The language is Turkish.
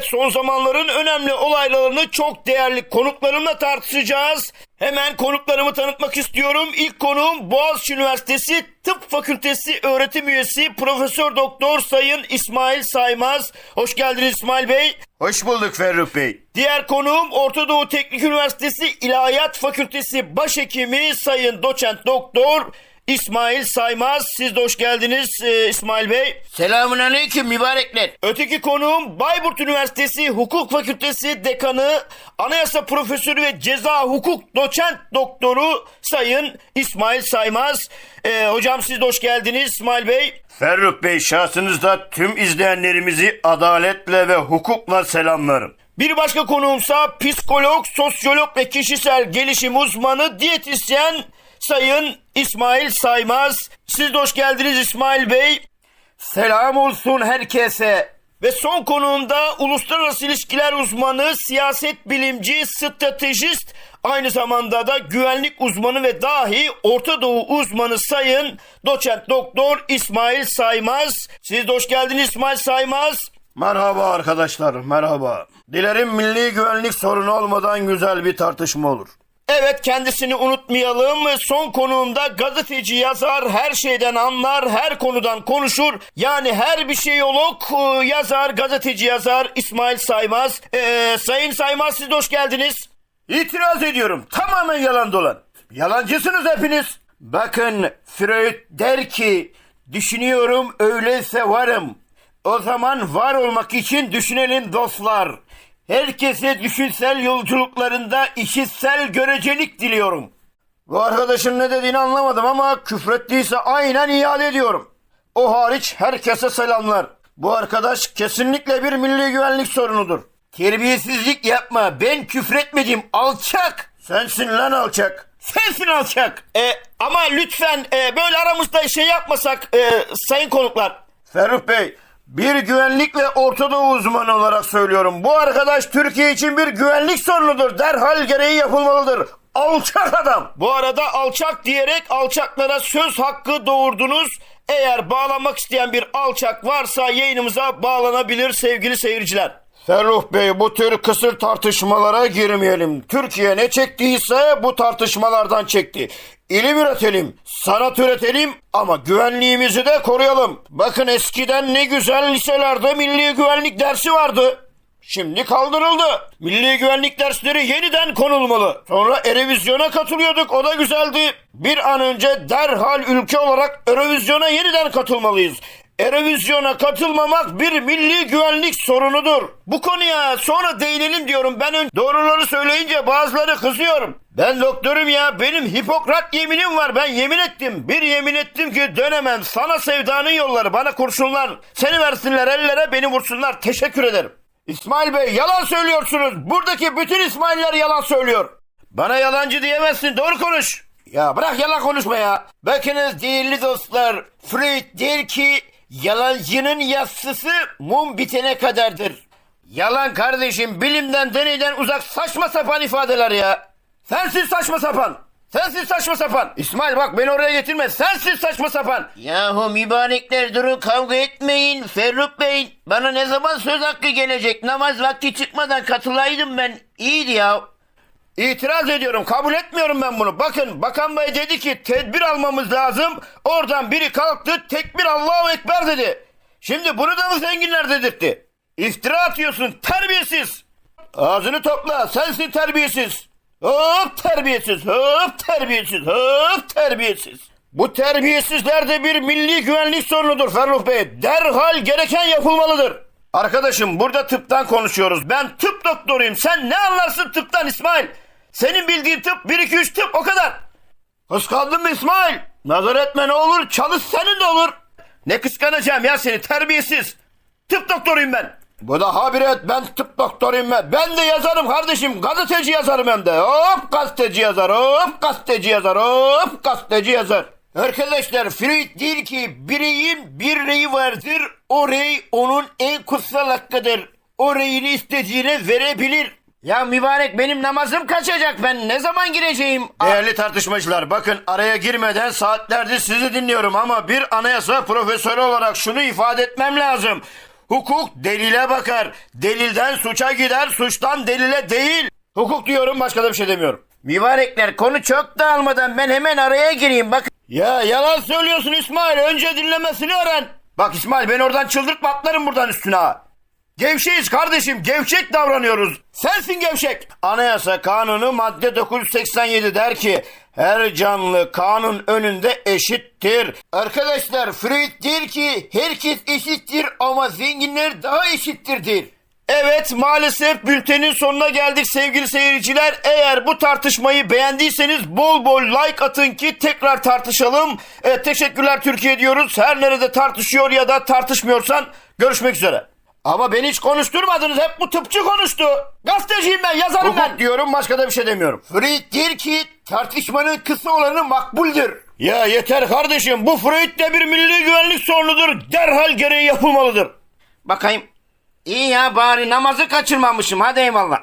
Evet son zamanların önemli olaylarını çok değerli konuklarımla tartışacağız. Hemen konuklarımı tanıtmak istiyorum. İlk konuğum Boğaziçi Üniversitesi Tıp Fakültesi öğretim üyesi Profesör Doktor Sayın İsmail Saymaz. Hoş geldiniz İsmail Bey. Hoş bulduk Ferruh Bey. Diğer konuğum Orta Doğu Teknik Üniversitesi İlahiyat Fakültesi Başhekimi Sayın Doçent Doktor İsmail Saymaz. Siz de hoş geldiniz e, İsmail Bey. Selamun aleyküm mübarekler. Öteki konuğum Bayburt Üniversitesi Hukuk Fakültesi Dekanı, Anayasa Profesörü ve Ceza Hukuk Doçent Doktoru Sayın İsmail Saymaz. Ee, hocam siz de hoş geldiniz İsmail Bey. Ferruh Bey şahsınızda tüm izleyenlerimizi adaletle ve hukukla selamlarım. Bir başka konuğumsa psikolog, sosyolog ve kişisel gelişim uzmanı, diyetisyen Sayın İsmail Saymaz. Siz de hoş geldiniz İsmail Bey. Selam olsun herkese. Ve son konuğumda uluslararası ilişkiler uzmanı, siyaset bilimci, stratejist, aynı zamanda da güvenlik uzmanı ve dahi Orta Doğu uzmanı sayın doçent doktor İsmail Saymaz. Siz de hoş geldiniz İsmail Saymaz. Merhaba arkadaşlar merhaba. Dilerim milli güvenlik sorunu olmadan güzel bir tartışma olur. Evet kendisini unutmayalım. Son konuğumda gazeteci yazar her şeyden anlar her konudan konuşur. Yani her bir şeyolog e, yazar gazeteci yazar İsmail Saymaz. Ee, Sayın Saymaz siz de hoş geldiniz. İtiraz ediyorum tamamen yalan dolan. Yalancısınız hepiniz. Bakın Freud der ki düşünüyorum öyleyse varım. O zaman var olmak için düşünelim dostlar. Herkese düşünsel yolculuklarında işitsel görecelik diliyorum. Bu arkadaşın ne dediğini anlamadım ama küfrettiyse aynen iade ediyorum. O hariç herkese selamlar. Bu arkadaş kesinlikle bir milli güvenlik sorunudur. Terbiyesizlik yapma. Ben küfretmedim. Alçak. Sensin lan alçak. Sensin alçak. Ee, ama lütfen e, böyle aramızda şey yapmasak e, sayın konuklar. Ferruh Bey, bir güvenlik ve Orta Doğu uzmanı olarak söylüyorum. Bu arkadaş Türkiye için bir güvenlik sorunudur. Derhal gereği yapılmalıdır. Alçak adam. Bu arada alçak diyerek alçaklara söz hakkı doğurdunuz. Eğer bağlanmak isteyen bir alçak varsa yayınımıza bağlanabilir sevgili seyirciler. Ferruh Bey bu tür kısır tartışmalara girmeyelim. Türkiye ne çektiyse bu tartışmalardan çekti. İlim üretelim, sanat üretelim ama güvenliğimizi de koruyalım. Bakın eskiden ne güzel liselerde milli güvenlik dersi vardı. Şimdi kaldırıldı. Milli güvenlik dersleri yeniden konulmalı. Sonra Erevizyon'a katılıyorduk o da güzeldi. Bir an önce derhal ülke olarak Erevizyon'a yeniden katılmalıyız. Erevizyona katılmamak bir milli güvenlik sorunudur. Bu konuya sonra değinelim diyorum. Ben ön- doğruları söyleyince bazıları kızıyorum. Ben doktorum ya. Benim Hipokrat yeminim var. Ben yemin ettim. Bir yemin ettim ki dönemem. Sana sevdanın yolları. Bana kurşunlar. Seni versinler ellere beni vursunlar. Teşekkür ederim. İsmail Bey yalan söylüyorsunuz. Buradaki bütün İsmailler yalan söylüyor. Bana yalancı diyemezsin. Doğru konuş. Ya bırak yalan konuşma ya. Bakınız değerli dostlar. Freud der ki yalancının yassısı mum bitene kadardır. Yalan kardeşim bilimden deneyden uzak saçma sapan ifadeler ya. Sensin saçma sapan. Sensin saçma sapan. İsmail bak beni oraya getirme. Sensin saçma sapan. Yahu mübarekler durun kavga etmeyin. Ferruh Bey bana ne zaman söz hakkı gelecek? Namaz vakti çıkmadan katılaydım ben. İyiydi ya. İtiraz ediyorum. Kabul etmiyorum ben bunu. Bakın Bakan Bey dedi ki tedbir almamız lazım. Oradan biri kalktı tekbir Allahu Ekber dedi. Şimdi bunu da mı zenginler dedirtti? İftira atıyorsun terbiyesiz. Ağzını topla sensin terbiyesiz. Hop terbiyesiz, hop terbiyesiz, hop terbiyesiz. Bu terbiyesizler de bir milli güvenlik sorunudur Ferruh Bey. Derhal gereken yapılmalıdır. Arkadaşım burada tıptan konuşuyoruz. Ben tıp doktoruyum. Sen ne anlarsın tıptan İsmail? Senin bildiğin tıp 1 2 3 tıp o kadar. Kıskandın mı İsmail? Nazar etme ne olur. Çalış senin de olur. Ne kıskanacağım ya seni terbiyesiz. Tıp doktoruyum ben. Bu da habiret ben tıp doktoruyum ben. Ben de yazarım kardeşim. Gazeteci yazarım hem de. Hop gazeteci yazar. Hop gazeteci yazar. Hop gazeteci yazar. Arkadaşlar Freud diyor ki bireyin bir reyi vardır. O rey onun en kutsal hakkıdır. O reyini istediğine verebilir. Ya mübarek benim namazım kaçacak. Ben ne zaman gireceğim? Değerli tartışmacılar bakın araya girmeden saatlerdir sizi dinliyorum ama bir anayasa profesörü olarak şunu ifade etmem lazım. Hukuk delile bakar. Delilden suça gider, suçtan delile değil. Hukuk diyorum başka da bir şey demiyorum. Mübarekler konu çok dağılmadan ben hemen araya gireyim. Bakın Ya yalan söylüyorsun İsmail. Önce dinlemesini öğren. Bak İsmail beni oradan çıldırtma atlarım buradan üstüne ha. Gevşeyiz kardeşim. Gevşek davranıyoruz. Sensin gevşek. Anayasa Kanunu madde 987 der ki her canlı kanun önünde eşittir. arkadaşlar Freud der ki herkes eşittir ama zenginler daha eşittirdir. Evet maalesef bültenin sonuna geldik sevgili seyirciler. Eğer bu tartışmayı beğendiyseniz bol bol like atın ki tekrar tartışalım. Evet, teşekkürler Türkiye diyoruz. Her nerede tartışıyor ya da tartışmıyorsan görüşmek üzere. Ama beni hiç konuşturmadınız. Hep bu tıpçı konuştu. Gazeteciyim ben, yazarım ben. diyorum başka da bir şey demiyorum. Freud der ki tartışmanın kısa olanı makbuldür. Ya yeter kardeşim bu Freud de bir milli güvenlik sorunudur. Derhal gereği yapılmalıdır. Bakayım. İyi ya bari namazı kaçırmamışım hadi eyvallah.